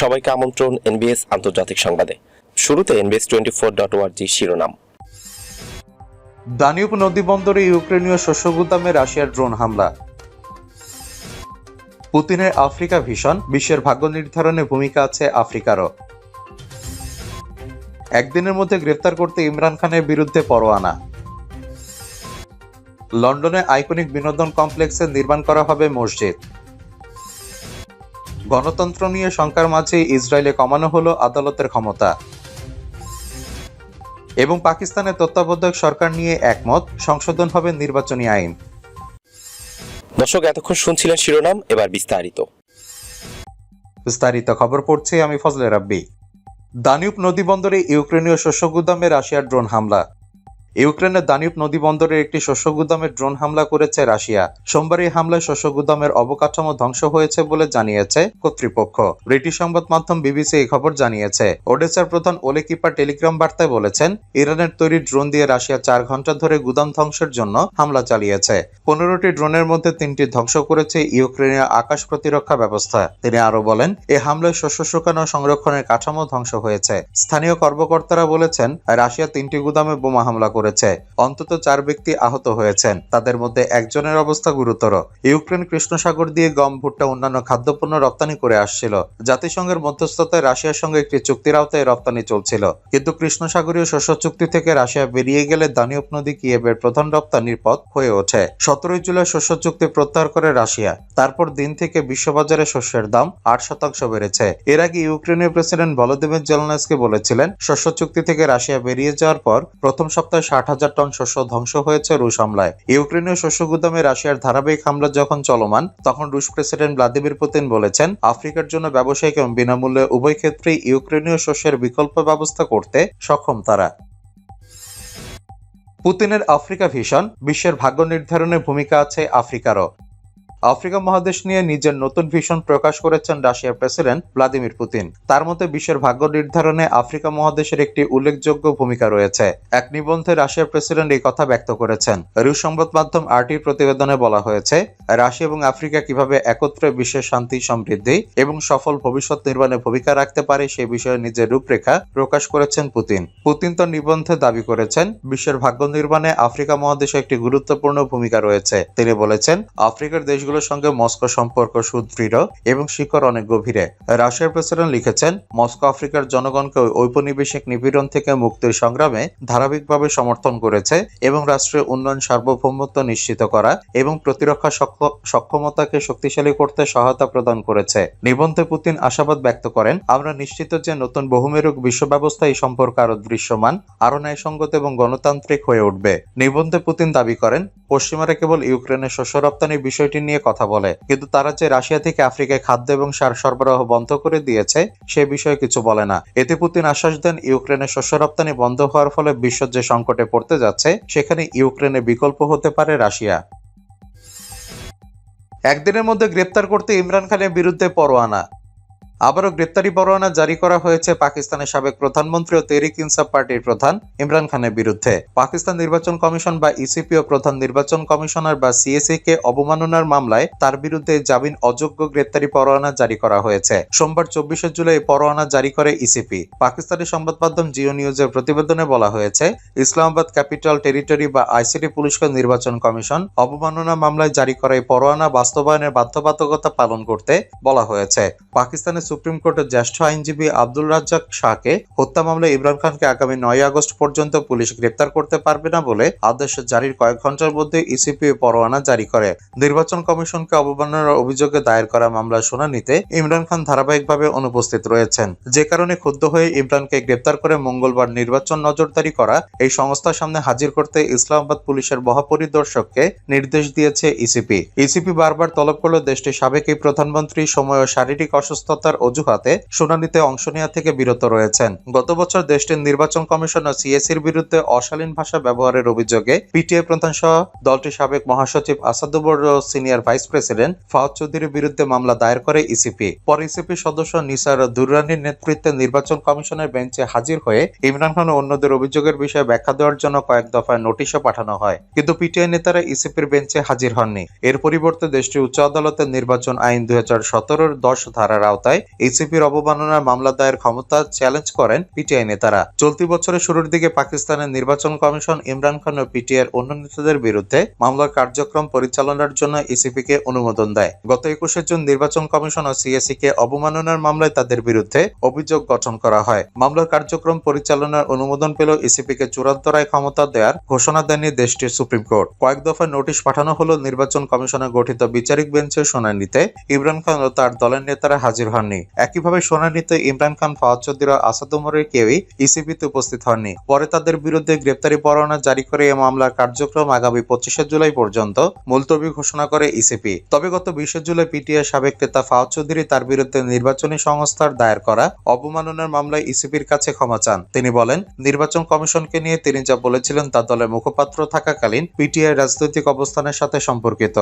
সবাইকে আমন্ত্রণ এনবিএস আন্তর্জাতিক সংবাদে। শুরুতে এনবিএস টোয়েন্টি ফোর ডট ওয়ার্জি শিরোনাম। দানিউব নদীবন্দরে ইউক্রেনীয় শস্য গুদামে রাশিয়ার ড্রোন হামলা। পুতিনের আফ্রিকা ভীষণ, বিশ্বের ভাগ্য নির্ধারণে ভূমিকা আছে আফ্রিকারও। একদিনের মধ্যে গ্রেফতার করতে ইমরান খানের বিরুদ্ধে পরোয়ানা। লন্ডনে আইকনিক বিনোদন কমপ্লেক্সে নির্মাণ করা হবে মসজিদ। গণতন্ত্র নিয়ে শঙ্কার মাঝে ইসরায়েলে কমানো হলো আদালতের ক্ষমতা। এবং পাকিস্তানের তত্ত্বাবধায়ক সরকার নিয়ে একমত সংশোধন হবে নির্বাচনী আইন। দর্শক এতক্ষণ শুনছিলেন শিরোনাম এবার বিস্তারিত। বিস্তারিত খবর পড়ছে আমি ফজলে রাব্বি। দানিউব নদীবন্দরে ইউক্রেনীয় শস্য গুদামে রাশিয়ার ড্রোন হামলা। ইউক্রেনের দানিউব নদী বন্দরের একটি শস্য গুদামে ড্রোন হামলা করেছে রাশিয়া। সোমবার এই হামলায় শস্য গুদামের অবকাঠামো ধ্বংস হয়েছে বলে জানিয়েছে কর্তৃপক্ষ। ব্রিটিশ সংবাদ মাধ্যম বিবিসি এই খবর জানিয়েছে। ওডেসার প্রধান ওলে কিপার টেলিগ্রাম বার্তায় বলেছেন, ইরানের তৈরি ড্রোন দিয়ে রাশিয়া চার ঘণ্টা ধরে গুদাম ধ্বংসের জন্য হামলা চালিয়েছে। পনেরোটি ড্রোনের মধ্যে তিনটি ধ্বংস করেছে ইউক্রেনের আকাশ প্রতিরক্ষা ব্যবস্থা। তিনি আরও বলেন এই হামলায় শস্য শুকানো সংরক্ষণের কাঠামো ধ্বংস হয়েছে। স্থানীয় কর্মকর্তারা বলেছেন, রাশিয়া তিনটি গুদামে বোমা হামলা করেছে। অন্তত চার ব্যক্তি আহত হয়েছেন। তাদের মধ্যে একজনের অবস্থা গুরুতর। ইউক্রেন কৃষ্ণ সাগর দিয়ে গম ভুট্টা অন্যান্য খাদ্যপণ্য রপ্তানি করে আসছিল। জাতিসংঘের মধ্যস্থতায় রাশিয়ার সঙ্গে একটি চুক্তির আওতায় রপ্তানি চলছিল। কিন্তু কৃষ্ণ সাগরীয় শস্য চুক্তি থেকে রাশিয়া বেরিয়ে গেলে দানিউব নদী কিয়েভের প্রধান রপ্তানির পথ হয়ে ওঠে। সতেরোই জুলাই শস্য চুক্তি প্রত্যাহার করে রাশিয়া। তারপর দিন থেকে বিশ্ববাজারে শস্যের দাম আট শতাংশ বেড়েছে। এর আগে ইউক্রেনের প্রেসিডেন্ট ভলোদিমির জেলনাসকে বলেছিলেন, শস্য চুক্তি থেকে রাশিয়া বেরিয়ে যাওয়ার পর প্রথম সপ্তাহে ষাট হাজার টন শস্য ধ্বংস হয়েছে রুশ হামলায়। ইউক্রেনীয় শস্য গুদামে রাশিয়ার ধারাবাহিক হামলা যখন চলমান, তখন রুশ প্রেসিডেন্ট ভ্লাদিমির পুতিন বলেছেন, আফ্রিকার জন্য ব্যবসায়িক এবং বিনামূল্যে উভয় ক্ষেত্রেই ইউক্রেনীয় শস্যের বিকল্প ব্যবস্থা করতে সক্ষম তারা। পুতিনের আফ্রিকা ভিশন, বিশ্বের ভাগ্য নির্ধারণে ভূমিকা আছে আফ্রিকারও। আফ্রিকা মহাদেশ নিয়ে নিজের নতুন ভিশন প্রকাশ করেছেন রাশিয়ার প্রেসিডেন্ট ভ্লাদিমির পুতিন। তার মতে, বিশ্বের ভাগ্য নির্ধারণে আফ্রিকা মহাদেশের একটি উল্লেখযোগ্য ভূমিকা রয়েছে। এক নিবন্ধে রাশিয়ার প্রেসিডেন্ট এই কথা ব্যক্ত করেছেন। রুশ সংবাদ মাধ্যম আরটির প্রতিবেদনে বলা হয়েছে, রাশিয়া এবং আফ্রিকা কীভাবে একত্রে বিশ্বের শান্তি, সমৃদ্ধি এবং সফল ভবিষ্যৎ নির্মাণে ভূমিকা রাখতে পারে সে বিষয়ে নিজের রূপরেখা প্রকাশ করেছেন পুতিন। পুতিন তার নিবন্ধে দাবি করেছেন, বিশ্বের ভাগ্য নির্মাণে আফ্রিকা মহাদেশে একটি গুরুত্বপূর্ণ ভূমিকা রয়েছে। তিনি বলেছেন, আফ্রিকার দেশগুলোর সঙ্গে মস্কো সম্পর্ক সুদৃঢ় এবং শিকড় অনেক গভীরে। রাশিয়ার প্রেসিডেন্ট লিখেছেন, মস্কো আফ্রিকার জনগণকে ঔপনিবেশিক নিপীড়ন থেকে মুক্তির সংগ্রামে ধারাবাহিকভাবে সমর্থন করেছে এবং রাষ্ট্রের উন্নয়ন সার্বভৌমত্ব নিশ্চিত করা এবং প্রতিরক্ষা সক্ষমতাকে শক্তিশালী করতে সহায়তা প্রদান করেছে। নিবন্ধে পুতিন আশাবাদ ব্যক্ত করেন, আমরা নিশ্চিত যে নতুন বহুমেরুক বিশ্ব ব্যবস্থা এই সম্পর্ক আরও দৃশ্যমান আরও ন্যায়সঙ্গত এবং গণতান্ত্রিক হয়ে উঠবে। নিবন্ধে পুতিন দাবি করেন, পশ্চিমারা কেবল ইউক্রেনের শস্য রপ্তানির বিষয়টি নিয়ে কথা বলে। কিন্তু তারা যে রাশিয়া থেকে আফ্রিকায় খাদ্য এবং সার সরবরাহ বন্ধ করে দিয়েছে, সে বিষয়ে কিছু বলে না। এতে পুতিন আশ্বাস দেন, ইউক্রেনের শস্য রপ্তানি বন্ধ হওয়ার ফলে বিশ্ব যে সংকটে পড়তে যাচ্ছে, সেখানে ইউক্রেনে বিকল্প হতে পারে রাশিয়া। একদিনের মধ্যে গ্রেপ্তার করতে ইমরান খানের বিরুদ্ধে পরোয়ানা। আবারও গ্রেপ্তারি পরোয়ানা জারি করা হয়েছে পাকিস্তানের সাবেক প্রধানমন্ত্রী ও তেরিক ইনসাফ পার্টির প্রধান ইমরান খানের বিরুদ্ধে। পাকিস্তান নির্বাচন কমিশন বা ইসিপি ও প্রধান নির্বাচন কমিশনার বা সিএসি কে অবমাননার মামলায় তার বিরুদ্ধে জামিন অযোগ্য গ্রেপ্তারি পরোয়ানা জারি করা হয়েছে। সোমবার চব্বিশে জুলাই পরোয়ানা জারি করে ইসিপি পাকিস্তানি সংবাদ মাধ্যম জিও নিউজের প্রতিবেদনে বলা হয়েছে, ইসলামাবাদ ক্যাপিটাল টেরিটরি বা আইসিটি পুলিশকে নির্বাচন কমিশন অবমাননা মামলায় জারি করা এই পরোয়ানা বাস্তবায়নের বাধ্যবাধকতা পালন করতে বলা হয়েছে। পাকিস্তানের সুপ্রিম কোর্টের জ্যেষ্ঠ আইনজীবী আব্দুল রাজ্জাক শাহকে হত্যা মামলায় ইমরান খানকে আগামী নয় আগস্ট পর্যন্ত পুলিশ গ্রেপ্তার করতে পারবে না বলে আদেশ জারির কয়েক ঘণ্টার মধ্যে ইসিপি পরোয়ানা জারি করে। নির্বাচন কমিশনকে অবমাননার অভিযোগে দায়ের করা মামলার শুনানিতে ইমরান খান ধারাবাহিকভাবে অনুপস্থিত রয়েছেন। যে কারণে ক্ষুব্ধ হয়ে ইমরানকে গ্রেপ্তার করে মঙ্গলবার নির্বাচন নজরদারি করা এই সংস্থার সামনে হাজির করতে ইসলামাবাদ পুলিশের মহাপরিদর্শককে নির্দেশ দিয়েছে ইসিপি। ইসিপি বারবার তলব করলেও দেশটির সাবেক প্রধানমন্ত্রী সময় ও শারীরিক অসুস্থতার অজুহাতে শুনানিতে অংশ নেওয়া থেকে বিরত রয়েছেন। গত বছর দেশটির নির্বাচন কমিশন ও সিএসির বিরুদ্ধে অশালীন ভাষা ব্যবহারের অভিযোগে পিটিআই প্রধান সহ দলটির সাবেক মহাসচিব আসাদুবর সিনিয়র ভাইস প্রেসিডেন্ট ফাওয়াদ চৌধুরীর বিরুদ্ধে মামলা দায়ের করে ইসিপি। পরে ইসিপি সদস্য নিসার দুরানির নেতৃত্বে নির্বাচন কমিশনের বেঞ্চে হাজির হয়ে ইমরান খান অন্যদের অভিযোগের বিষয়ে ব্যাখ্যা দেওয়ার জন্য কয়েক দফায় নোটিশও পাঠানো হয়। কিন্তু পিটিআই নেতারা ইসিপির বেঞ্চে হাজির হননি। এর পরিবর্তে দেশটির উচ্চ আদালতের নির্বাচন আইন দুই হাজার সতেরোর দশ ধারার আওতায় ইসিপির অবমাননার মামলা দায়ের ক্ষমতা চ্যালেঞ্জ করেন পিটিআই নেতারা। চলতি বছরের শুরুর দিকে পাকিস্তানের নির্বাচন কমিশন ইমরান খান ও পিটিআইয়ের অন্য নেতাদের বিরুদ্ধে মামলার কার্যক্রম পরিচালনার জন্য ইসিপিকে অনুমোদন দেয়। গত একুশে জুন নির্বাচন কমিশন ও সিএসি কে অবমাননার মামলায় তাদের বিরুদ্ধে অভিযোগ গঠন করা হয়। মামলার কার্যক্রম পরিচালনার অনুমোদন পেল ইসিপিকে চূড়ান্ত রায় ক্ষমতা দেওয়ার ঘোষণা দেননি দেশটির সুপ্রিম কোর্ট। কয়েক দফা নোটিশ পাঠানো হলো নির্বাচন কমিশনের গঠিত বিচারিক বেঞ্চের শুনানিতে ইমরান খান ও তার দলের নেতারা হাজির হননি। একইভাবে শুনানিতে ইমরান খান ফাওয়াজ চৌধুরী আসাদ উমরের কেউই ইসিপিতে উপস্থিত হননি। পরে তাদের বিরুদ্ধে গ্রেপ্তারি পরোয়ানা জারি করে এই মামলার কার্যক্রম আগামী পঁচিশে জুলাই পর্যন্ত মুলতবি ঘোষণা করে ইসিপি তবে গত বিশে জুলাই পিটিআই সাবেক নেতা ফাওয়াজ চৌধুরী তার বিরুদ্ধে নির্বাচনী সংস্থার দায়ের করা অবমাননার মামলায় ইসিপির কাছে ক্ষমা চান। তিনি বলেন, নির্বাচন কমিশনকে নিয়ে তিনি যা বলেছিলেন তা দলের মুখপাত্র থাকাকালীন পিটিআই রাজনৈতিক অবস্থানের সাথে সম্পর্কিত।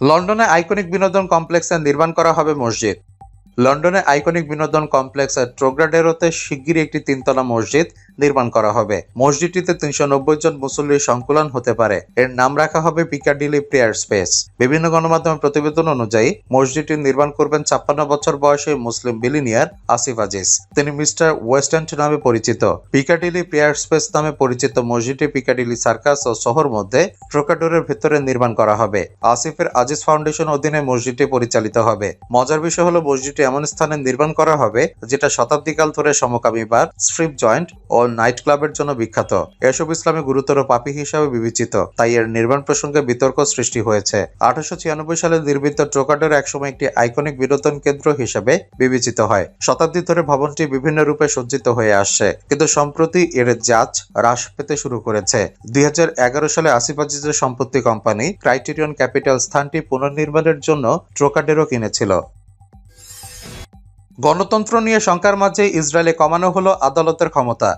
লন্ডনে আইকনিক বিনোদন কমপ্লেক্সে নির্মাণ করা হবে মসজিদ। লন্ডনে আইকনিক বিনোদন কমপ্লেক্স ট্রোগ্রাডেরোতে শিগগিরই একটি তিনতলা মসজিদ। নির্মাণ করা হবে। মসজিদটিতে তিনশো নব্বই জন মুসল্লির সংকুলন হতে পারে। এর নাম রাখা হবে পিকাডিলি প্রেয়ার স্পেস বিভিন্ন গণমাধ্যমের প্রতিবেদন অনুযায়ী, মসজিদটি নির্মাণ করবেন ছাপ্পান্ন বছর বয়সী মুসলিম বিলিনিয়ার আসিফ আজিজ। তিনি মিস্টার ওয়েস্টার্ন নামে পরিচিত। পিকাডিলি প্রেয়ার স্পেস নামে পরিচিত মসজিদটি পিকাডিলি সার্কাস ও শহর মধ্যে ট্রোকাডোরের ভেতরে নির্মাণ করা হবে। আসিফের আজিজ ফাউন্ডেশন অধীনে মসজিদটি পরিচালিত হবে। মজার বিষয় হলো, মসজিদটি এমন স্থানে নির্মাণ করা হবে, যেটা শতাব্দীকাল ধরে সমকামী বার স্ট্রিপ জয়েন্ট ও নাইট ক্লাবের জন্য বিখ্যাত। এসব ইসলামে গুরুতর পাপী হিসাবে বিবেচিত, তাই এর নির্মাণ প্রসঙ্গে বিতর্ক সৃষ্টি হয়েছে। আঠারোশো ছিয়ানব্বই সালে নির্মিত ট্রোকাডোর একসময় একটি আইকনিক বিনোদন কেন্দ্র হিসেবে বিবেচিত হয়। শতাব্দী ধরে ভবনটি বিভিন্ন রূপে সজ্জিত হয়ে আসছে, কিন্তু সম্প্রতি এর জাজ হ্রাস পেতে শুরু করেছে। দুই হাজার এগারো সালে আসিফ আজিজের সম্পত্তি কোম্পানি ক্রাইটেরিয়ন ক্যাপিটাল স্থানটি পুনর্নির্মাণের জন্য ট্রোকাডেরও কিনেছিল। গণতন্ত্র নিয়ে শঙ্কার মাঝে ইসরায়েলে কমানো হলো আদালতের ক্ষমতা।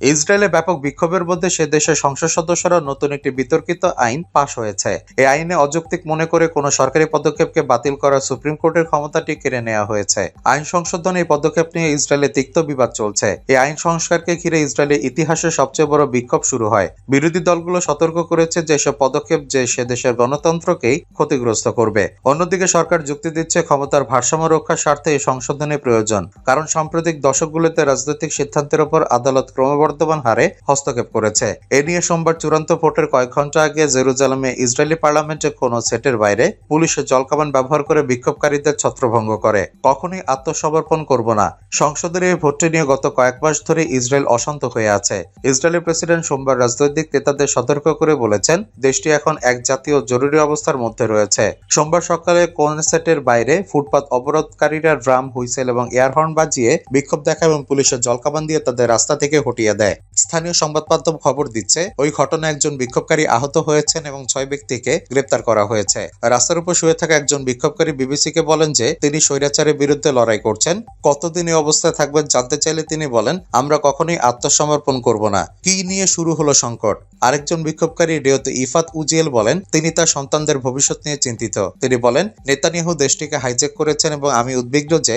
ইসরায়েলে ব্যাপক বিক্ষোভের মধ্যে সে দেশের সংসদ সদস্যরা নতুন একটি বিতর্কিত আইন পাশ হয়েছে। এই আইনে অযৌক্তিক মনে করে কোনো সরকারি পদক্ষেপকে বাতিল করার সুপ্রিম কোর্টের ক্ষমতাটি কেড়ে নেওয়া হয়েছে। আইন সংশোধন এই পদক্ষেপ নিয়ে ইসরায়েলে তিক্ত বিবাদ চলছে। এই আইন সংস্কারকে ঘিরে ইসরায়েলের ইতিহাসে সবচেয়ে বড় বিক্ষোভ শুরু হয়। বিরোধী দলগুলো সতর্ক করেছে যে এসব পদক্ষেপ যে সে দেশের গণতন্ত্রকেই ক্ষতিগ্রস্ত করবে। অন্যদিকে সরকার যুক্তি দিচ্ছে ক্ষমতার ভারসাম্য রক্ষার স্বার্থে এই সংশোধনের প্রয়োজন। কারণ সাম্প্রতিক দশকগুলোতে রাজনৈতিক সিদ্ধান্তের উপর আদালত ক্রমবর্ধমান হারে হস্তক্ষেপ করেছে। এ নিয়ে সোমবার চূড়ান্ত ভোটের কয়েক ঘণ্টা আগে জেরুজালেমে ইসরায়েলি পার্লামেন্টে কোনো সেটের বাইরে পুলিশ জলকামান ব্যবহার করে বিক্ষোভকারীদের ছত্রভঙ্গ করে। কখনোই আত্মসমর্পণ করব না। সংসদের এই ভোটটি নিয়ে গত কয়েক মাস ধরে ইসরায়েল অশান্ত হয়ে আছে। ইসরায়েলের প্রেসিডেন্ট সোমবার রাজনৈতিক নেতাদের সতর্ক করে বলেছেন, দেশটি এখন এক জাতীয় জরুরি অবস্থার মধ্যে রয়েছে। সোমবার সকালে কোনসেটের বাইরে ফুটপাত অবরোধকারীরা ড্রাম, হুইসেল এবং এয়ারহর্ন বাজিয়ে বিক্ষোভ দেখা এবং পুলিশের জলকামান দিয়ে তাদের রাস্তা থেকে হটিয়ে দেয়। স্থানীয় সংবাদ মাধ্যম খবর দিচ্ছে, ওই ঘটনায় একজন বিক্ষোভকারী আহত হয়েছেন এবং ছয় ব্যক্তিকে গ্রেপ্তার করা হয়েছে। রাস্তার উপর শুয়ে থাকা একজন বিক্ষোভকারী বিবিসিকে বলেন যে, তিনি স্বৈরাচারের বিরুদ্ধে লড়াই করছেন। কতদিন এই অবস্থায় থাকবেন জানতে চাইলে তিনি বলেন, আমরা কখনোই আত্মসমর্পণ করব না। কি নিয়ে শুরু হলো সংকট? আরেকজন বিক্ষোভকারী রেয়ত ইফাত উজিয়েল বলেন, তিনি তার সন্তানদের ভবিষ্যৎ নিয়ে চিন্তিত। তিনি বলেন, নেতানিয়াহু দেশটিকে হাইজ্যাক করেছেন এবং আমি উদ্বিগ্ন যে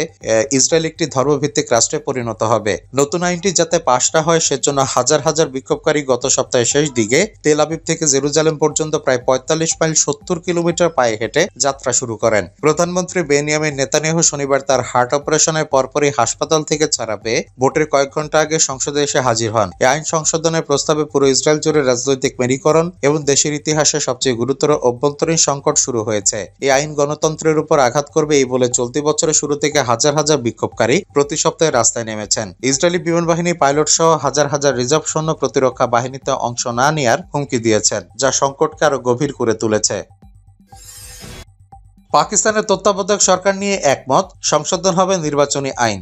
ইসরায়েল একটি ধর্মভিত্তিক রাষ্ট্রে পরিণত হবে। নতুন আইনটি যাতে পাশ না হয় সেজন্য হাজার হাজার বিক্ষোভকারী গত সপ্তাহের শেষ দিকে তেল আবিব থেকে জেরুজালেম পর্যন্ত প্রায় পঁয়তাল্লিশ মাইল সত্তর কিলোমিটার পায়ে হেঁটে যাত্রা শুরু করেন। প্রধানমন্ত্রী বেনিয়ামিন নেতানিয়াহু শনিবার তার হার্ট অপারেশনের পরপরই হাসপাতাল থেকে ছাড়া পেয়ে ভোটের কয়েক ঘণ্টা আগে সংসদে এসে হাজির হন। এই আইন সংশোধনের প্রস্তাবে পুরো ইসরায়েল জুড়ে রাজনৈতিক মেরীকরণ এবং দেশের ইতিহাসে সবচেয়ে গুরুতর অভ্যন্তরীণ সংকট শুরু হয়েছে। এই আইন গণতন্ত্রের উপর আঘাত করবে এই বলে চলতি বছরের শুরু থেকে হাজার হাজার বিক্ষোভকারী প্রতি সপ্তাহে রাস্তায় নেমেছেন। ইসরায়েলি বিমান বাহিনী পাইলট সহ হাজার হাজার রিজার্ভ সৈন্য প্রতিরক্ষা বাহিনীতে অংশ না নেয়ার হুমকি দিয়েছেন, যা সংকটকে আরও গভীর করে তুলেছে। পাকিস্তানের তত্ত্বাবধায়ক সরকার নিয়ে একমত, সংশোধন হবে নির্বাচনী আইন।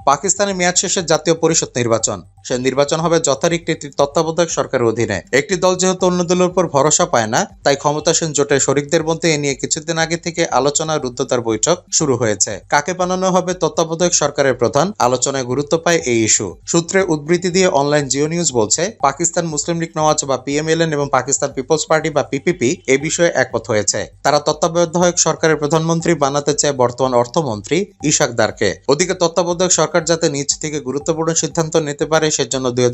পাকিস্তানের মেয়াদ শেষে জাতীয় পরিষদ নির্বাচন। সে নির্বাচন হবে যথারীতি একটি তত্ত্বাবধায়ক সরকারের অধীনে। একটি দল যেহেতু অন্য দলের উপর ভরসা পায় না, তাই ক্ষমতাসীন জোটের শরিকদের মধ্যে এ নিয়ে কিছুদিন আগে থেকে আলোচনা রুদ্ধতার বৈঠক শুরু হয়েছে। কাকে বানানো হবে তত্ত্বাবধায়ক সরকারের প্রধান আলোচনায় গুরুত্ব পায় এই ইস্যু। সূত্রে উদ্ধৃতি দিয়ে অনলাইন জিও নিউজ বলছে, পাকিস্তান মুসলিম লীগ নওয়াজ বা পিএমএলএন এবং পাকিস্তান পিপলস পার্টি বা পিপিপি এ বিষয়ে একমত হয়েছে। তারা তত্ত্বাবধায়ক সরকারের প্রধানমন্ত্রী বানাতে চায় বর্তমান অর্থমন্ত্রী ইশাক দারকে। ওদিকে তত্ত্বাবধায়ক সরকার যাতে নিজ থেকে গুরুত্বপূর্ণ সিদ্ধান্ত নিতে পারে সেজন্য দুই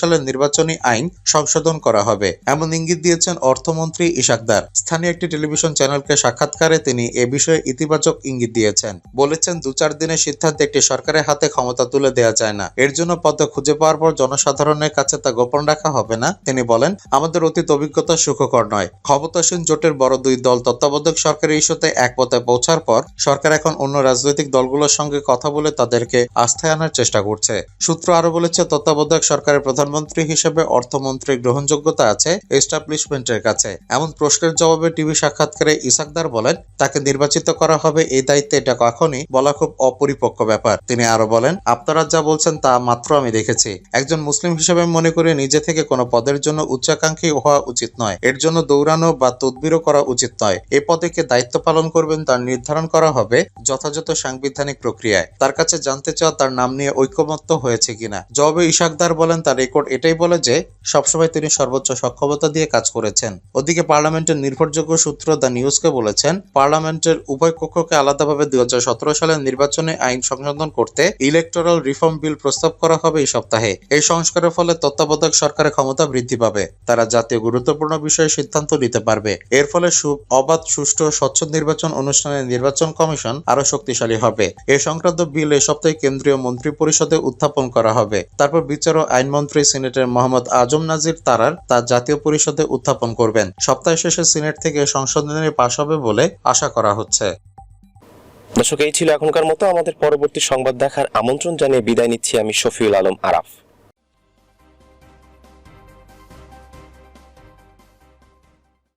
সালের নির্বাচনী আইন সংশোধন করা হবে। এমন ইঙ্গিত দিয়েছেন অর্থমন্ত্রী ইশাকদার। স্থানীয় একটি টেলিভিশন চ্যানেলকে সাক্ষাৎকারে তিনি এ বিষয়ে ইতিবাচক ইঙ্গিত দিয়েছেন। বলেছেন দু চার দিনের সিদ্ধান্তে একটি সরকারের হাতে ক্ষমতা তুলে দেওয়া যায় না। এর জন্য পদ্মা খুঁজে পাওয়ার পর জনসাধারণের কাছে তা গোপন রাখা হবে না। তিনি বলেন, আমাদের অতীত অভিজ্ঞতা সুখকর নয়। ক্ষমতাসীন জোটের বড় দুই দল তত্ত্বাবধায়ক সরকারের ইস্যুতে এক পথে পৌঁছার পর সরকার এখন অন্য রাজনৈতিক দলগুলোর সঙ্গে কথা বলে তাদেরকে আস্থায় আনার চেষ্টা করছে। সূত্র আরও বলেছে তত্ত্বাবধায়ক সরকারের প্রধানমন্ত্রী হিসেবে অর্থমন্ত্রীর গ্রহণযোগ্যতা আছে এস্টাবলিশমেন্টের কাছে। এমন প্রশ্নের জবাবে টিভি সাক্ষাৎকারে ইসাকদার বলেন, তাকে নির্বাচিত করা হবে এই দায়িত্বে এটা কখনই বলা খুব অপরিপক্ক ব্যাপার। তিনি আরও বলেন, আপনারা যা বলছেন তা মাত্র আমি দেখেছি। একজন মুসলিম হিসেবে মনে করি নিজে থেকে কোনো পদের জন্য উচ্চাকাঙ্ক্ষী হওয়া উচিত নয়। এর জন্য দৌড়ানো বা তদবিরও করা উচিত নয়। এ পদে কে দায়িত্ব পালন করবেন তার নির্ধারণ করা হবে যথাযথ সাংবিধানিক প্রক্রিয়ায়। তার কাছে জানতে চাওয়া তার নাম নিয়ে ঐক্যমত্য হয়েছে কিনা। জবাবে ইশাকদার বলেন, তার রেকর্ড এটাই বলে যে, সবসময় তিনি সর্বোচ্চ সক্ষমতা দিয়ে কাজ করেছেন। ওদিকে পার্লামেন্টের নির্ভরযোগ্য সূত্র দ্য নিউজকে বলেছেন, পার্লামেন্টের উভয় কক্ষকে আলাদাভাবে দুই সালের নির্বাচনে আইন সংশোধন করতে ইলেকটোরাল রিফর্ম বিল প্রস্তাব করা হবে এই সপ্তাহে। এই সংস্কারের ফলে তত্ত্বাবধায়ক সরকারের ক্ষমতা বৃদ্ধি পাবে। তারা জাতীয় গুরুত্বপূর্ণ বিষয়ে সিদ্ধান্ত নিতে পারবে। এর ফলে অবাধ, সুষ্ঠু, স্বচ্ছ নির্বাচন অনুষ্ঠানে নির্বাচন কমিশন আরও শক্তিশালী হবে। এ সংক্রান্ত বিল এই সপ্তাহে কেন্দ্রীয় মন্ত্রী পরিষদে উত্থাপন করা হবে। তারপর বিচার ও আইনমন্ত্রী সিনেটের মোহাম্মদ আজম নাজির তারার তা জাতীয় পরিষদে উত্থাপন করবেন। সপ্তাহ শেষে সিনেট থেকে সংশোধনী পাশ হবে বলে আশা করা হচ্ছে। দর্শক, এই ছিল এখনকার মতো। আমাদের পরবর্তী সংবাদ দেখার আমন্ত্রণ জানিয়ে বিদায় নিচ্ছি আমি শফিউল আলম আরাফ।